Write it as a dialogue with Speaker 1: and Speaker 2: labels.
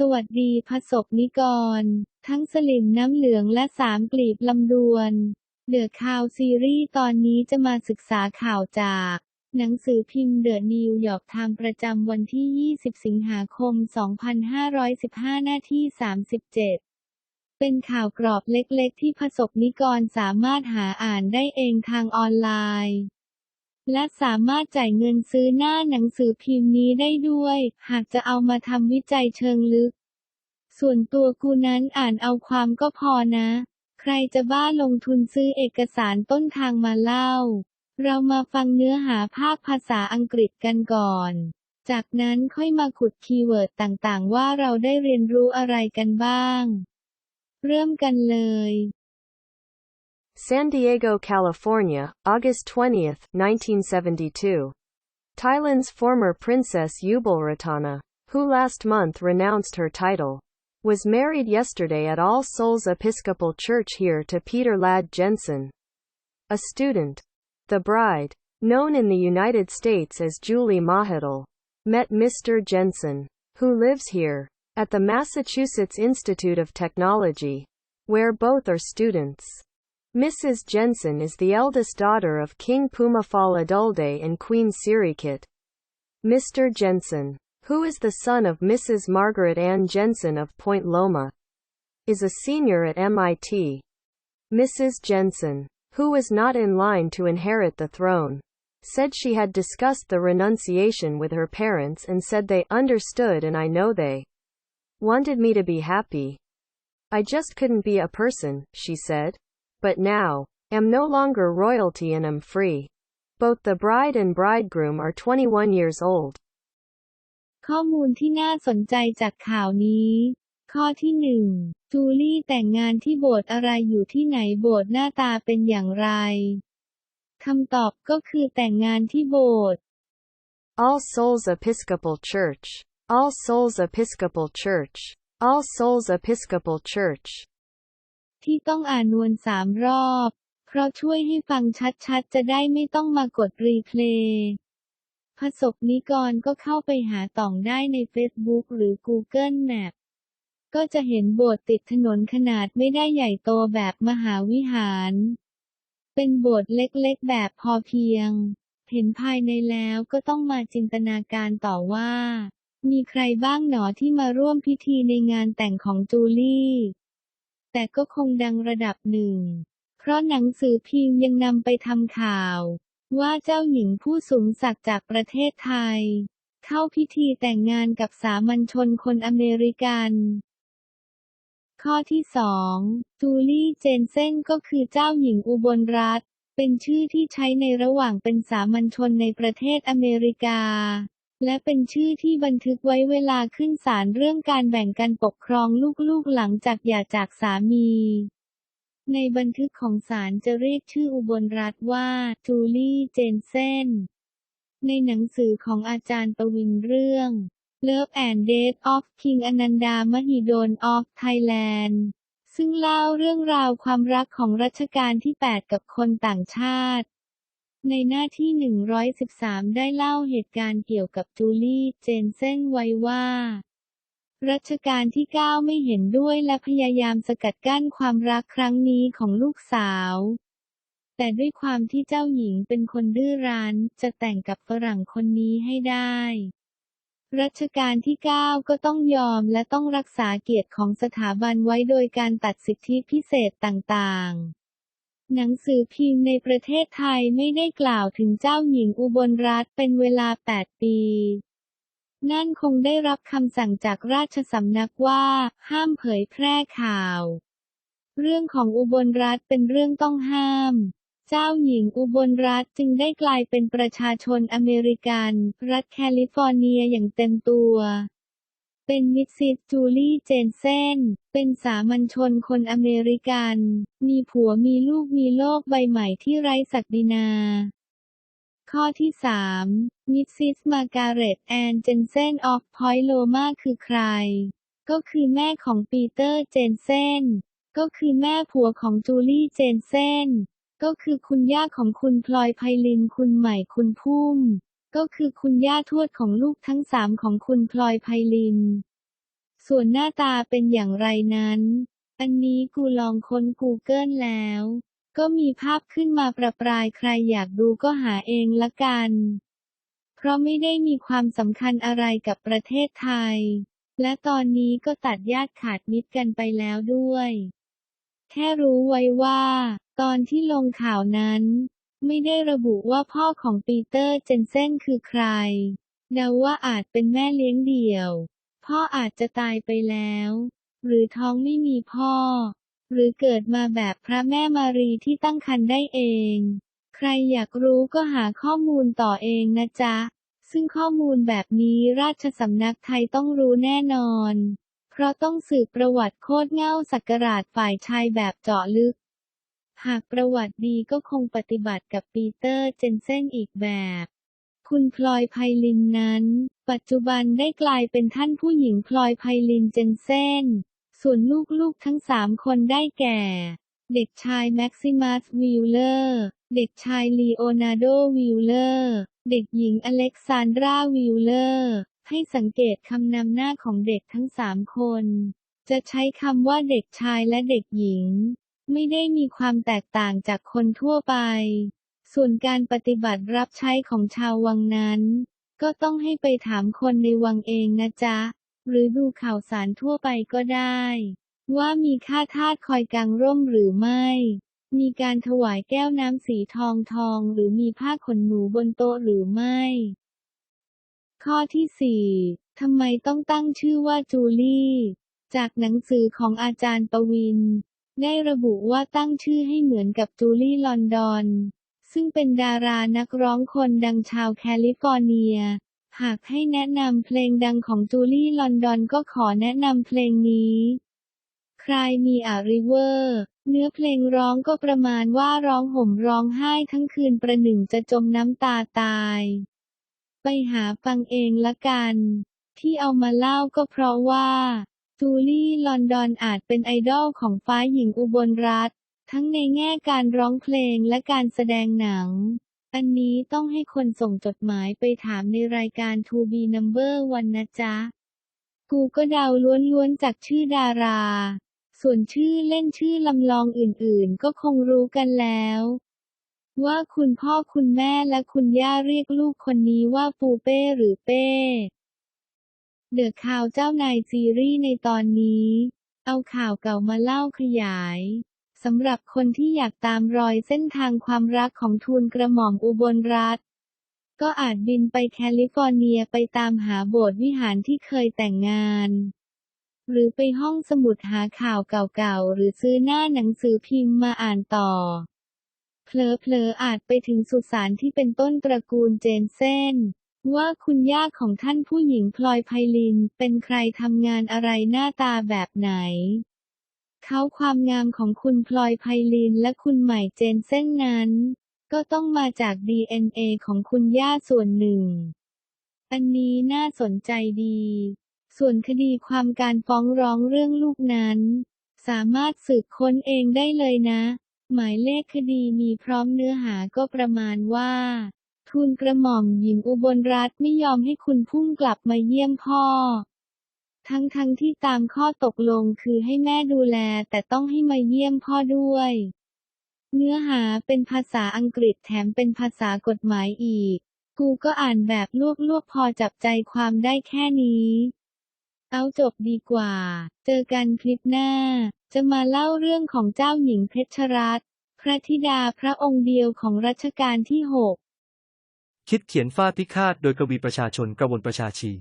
Speaker 1: สวัสดีพสบนิกร ทั้งสลิมน้ำเหลืองและสามกลีบลำดวนเดอะข่าวซีรีส์ตอนนี้จะมาศึกษาข่าวจาก หนังสือพิมพ์เดอะนิวยอร์กไทม์ประจำวันที่ 20 สิงหาคม 2515 หน้าที่ 37 เป็นข่าวกรอบเล็กๆ ที่พสบนิกรสามารถหาอ่านได้เองทางออนไลน์ และสามารถจ่ายเงินซื้อหน้าหนังสือพิมพ์นี้ได้ด้วย หากจะเอามาทำวิจัยเชิงลึก ส่วนตัวกูนั้นอ่านเอาความก็พอนะ ใครจะบ้าลงทุนซื้อเอกสารต้นทางมาเล่า เรามาฟังเนื้อหาภาคภาษาอังกฤษกันก่อน จากนั้นค่อยมาขุดคีย์เวิร์ดต่างๆ ว่าเราได้เรียนรู้อะไรกันบ้าง เริ่มกันเลย
Speaker 2: San Diego, California, August 20, 1972. Thailand's former princess Yubulratana, who last month renounced her title, was married yesterday at All Souls Episcopal Church here to Peter Ladd Jensen, a student. The bride, known in the United States as Julie Mahidal, met Mr. Jensen, who lives here, at the Massachusetts Institute of Technology, where both are students. Mrs. Jensen is the eldest daughter of King Pumafal Adulde and Queen Sirikit. Mr. Jensen, who is the son of Mrs. Margaret Ann Jensen of Point Loma, is a senior at MIT. Mrs. Jensen, who was not in line to inherit the throne, said she had discussed the renunciation with her parents and said they understood and I know they wanted me to be happy. I just couldn't be a person, she said But now, am no longer royalty and am free. Both the bride and bridegroom are 21 years old.
Speaker 1: ข้อมูลที่น่าสนใจจากข่าวนี้ ข้อที่หนึ่งจูลี่แต่งงานที่โบสถ์อะไรอยู่ที่ไหนโบสถ์หน้าตาเป็นอย่างไร คำตอบก็คือแต่งงานที่โบสถ์
Speaker 2: All Souls Episcopal Church. All Souls Episcopal Church. All Souls Episcopal Church.
Speaker 1: ที่ต้องอ่านวนสามรอบ เพราะช่วยให้ฟังชัดๆ จะได้ไม่ต้องมากดรีเพลย์พสบนิกรก็เข้าไปหาต่องได้ใน Facebook หรือ Google Map ก็จะเห็นโบสถ์ติดถนนขนาดไม่ได้ใหญ่โตแบบมหาวิหาร เป็นโบสถ์เล็กๆ แบบพอเพียง เห็นภายในแล้วก็ต้องมาจินตนาการต่อว่า มีใครบ้างหนอที่มาร่วมพิธีในงานแต่งของจูลี่ แต่ก็คงดังระดับหนึ่ง เพราะหนังสือพิมพ์ยังนำไปทำข่าว ว่าเจ้าหญิงผู้สูงศักดิ์จากประเทศไทย เข้าพิธีแต่งงานกับสามัญชนคนอเมริกัน ข้อที่สองจูลี่เจนเซนก็คือเจ้าหญิงอุบลรัตน์เป็นชื่อที่ใช้ในระหว่างเป็นสามัญชนในประเทศอเมริกา และเป็นชื่อที่บันทึกไว้เวลาขึ้นศาลเรื่องการแบ่งกันปกครองลูกๆหลังจากหย่าจากสามีในบันทึกของศาลจะเรียกชื่ออุบลรัตน์ว่า จูลี่เจนเซน ในหนังสือของอาจารย์ปวินเรื่อง Love and Death of King อนันดามหิดล of Thailand ซึ่งเล่าเรื่องราวความรักของรัชกาลที่ 8 กับคนต่างชาติ ในหน้าที่ 113 ได้เล่าเหตุการณ์เกี่ยวกับจูลี่เจนเซนไว้ว่า รัชกาลที่ 9 ไม่เห็นด้วยและพยายามสกัดกั้นความรักครั้งนี้ของลูกสาว แต่ด้วยความที่เจ้าหญิงเป็นคนดื้อรั้นจะแต่งกับฝรั่งคนนี้ให้ได้รัชกาลที่ 9 ก็ต้องยอมและต้องรักษาเกียรติของสถาบันไว้โดยการตัดสิทธิพิเศษต่างๆ หนังสือพิมพ์ในประเทศไทยไม่ได้กล่าวถึงเจ้าหญิงอุบลรัตน์เป็นเวลา 8 ปี นั่นคงได้รับคำสั่งจากราชสำนักว่า ห้ามเผยแพร่ข่าว เรื่องของอุบลรัตน์เป็นเรื่องต้องห้าม เจ้าหญิงอุบลรัตน์จึงได้กลายเป็นประชาชนอเมริกัน รัฐแคลิฟอร์เนียอย่างเต็มตัว เป็นมิสซิสจูลี่เจนเซน เป็นสามัญชนคนอเมริกัน มีผัวมีลูกมีโลกใบใหม่ที่ไร้ศักดินา ข้อที่ 3 มิสซิสมาการเร็ตแอนเจนเซนออฟพอยต์โลมาคือใคร ก็คือแม่ของปีเตอร์เจนเซน ก็คือแม่ผัวของจูลี่เจนเซน ก็คือคุณย่าของคุณพลอยไพลินคุณใหม่คุณพุ่ม ก็คือคุณย่าทวดของลูกทั้งสามของคุณพลอยไพลิน ส่วนหน้าตาเป็นอย่างไรนั้น อันนี้กูลองค้น Google แล้ว ก็มีภาพขึ้นมาประปรายใครอยากดูก็หาเองละกัน เพราะไม่ได้มีความสำคัญอะไรกับประเทศไทย และตอนนี้ก็ตัดญาติขาดมิตรกันไปแล้วด้วย แค่รู้ไว้ว่า ตอนที่ลงข่าวนั้น ไม่ได้ระบุว่าพ่อของปีเตอร์เจนเซนคือใคร เดาว่าอาจเป็นแม่เลี้ยงเดี่ยว พ่ออาจจะตายไปแล้ว หรือท้องไม่มีพ่อ หรือเกิดมาแบบพระแม่มารีที่ตั้งครรภ์ได้เอง ใครอยากรู้ก็หาข้อมูลต่อเองนะจ๊ะ ซึ่งข้อมูลแบบนี้ราชสำนักไทยต้องรู้แน่นอน เพราะต้องสืบประวัติโคตรเง่าสักการาดฝ่ายชายแบบเจาะลึก หากประวัติดีก็คงปฏิบัติกับปีเตอร์เจนเซนอีกแบบ คุณพลอยไพลินนั้น ปัจจุบันได้กลายเป็นท่านผู้หญิงพลอยไพลินเจนเซน ส่วนลูกๆทั้งสามคนได้แก่ เด็กชายแม็กซิมัสวิลเลอร์ เด็กชายลีโอนาร์โดวิลเลอร์ เด็กหญิงอเล็กซานดราวิลเลอร์ ให้สังเกตคำนำหน้าของเด็กทั้งสามคน จะใช้คำว่าเด็กชายและเด็กหญิง ไม่ได้มีความแตกต่างจากคนทั่วไป ส่วนการปฏิบัติรับใช้ของชาววังนั้น ก็ต้องให้ไปถามคนในวังเองนะจ๊ะ หรือดูข่าวสารทั่วไปก็ได้ ว่ามีข้าทาสคอยกางร่มหรือไม่ มีการถวายแก้วน้ำสีทองทองหรือมีผ้าขนหนูบนโต๊ะหรือไม่ ข้อที่สี่ทำไมต้องตั้งชื่อว่าจูลี่ จากหนังสือของอาจารย์ปวิน ได้ระบุว่าตั้งชื่อให้เหมือนกับจูลี่ลอนดอน ซึ่งเป็นดารานักร้องคนดังชาวแคลิฟอร์เนีย หากให้แนะนำเพลงดังของจูลี่ลอนดอนก็ขอแนะนำเพลงนี้ ใครมีอะริเวอร์ เนื้อเพลงร้องก็ประมาณว่าร้องห่มร้องไห้ทั้งคืนประหนึ่งจะจมน้ำตาตาย ไปหาฟังเองละกัน ที่เอามาเล่าก็เพราะว่า จูลี่ลอนดอนอาจเป็นไอดอลของฟ้าหญิงอุบลรัตน์ทั้งในแง่การร้องเพลงและการแสดงหนัง อันนี้ต้องให้คนส่งจดหมายไปถามในรายการ To Be Number One นะจ๊ะ กูก็เดาล้วนๆจากชื่อดารา ส่วนชื่อเล่นชื่อลำลองอื่นๆ ก็คงรู้กันแล้ว ว่าคุณพ่อคุณแม่และคุณย่าเรียกลูกคนนี้ว่าปูเป้หรือเป้ เดอะข่าวเจ้านายซีรีส์ในตอนนี้ เอาข่าวเก่ามาเล่าขยายสำหรับคนที่อยากตามรอยเส้นทางความรักของทูลกระหม่อมอุบลรัตน์ก็อาจบินไปแคลิฟอร์เนียไปตามหาโบสถ์วิหารที่เคยแต่งงาน หรือไปห้องสมุดหาข่าวเก่าๆ หรือซื้อหน้าหนังสือพิมพ์มาอ่านต่อ เพลอๆอาจไปถึงสุสานที่เป็นต้นตระกูลเจนเซน ว่าคุณย่าของท่านผู้หญิงพลอยไพลิน เป็นใครทำงานอะไรหน้าตาแบบไหน เขาความงามของคุณพลอยไพลินและคุณใหม่เจนเซ่นนั้น ก็ต้องมาจาก DNA ของคุณย่าส่วนหนึ่ง อันนี้น่าสนใจดี ส่วนคดีความการฟ้องร้องเรื่องลูกนั้น สามารถสืบค้นเองได้เลยนะ หมายเลขคดีมีพร้อมเนื้อหาก็ประมาณว่า ทูลกระหม่อมหญิงอุบลรัตน์ไม่ยอมให้คุณพุ่งกลับมาเยี่ยมพ่อ ทั้งทั้งที่ตามข้อตกลงคือให้แม่ดูแลแต่ต้องให้มาเยี่ยมพ่อด้วย เนื้อหาเป็นภาษาอังกฤษแถมเป็นภาษากฎหมายอีก กูก็อ่านแบบลวกๆพอจับใจความได้แค่นี้เอาจบดีกว่า เจอกันคลิปหน้า จะมาเล่าเรื่องของเจ้าหญิงเพชรรัตน์พระธิดาพระองค์เดียวของรัชกาลที่หก
Speaker 3: คิดเขียนฟาดพิฆาตโดยกวีประชาชนกระวนประชาชี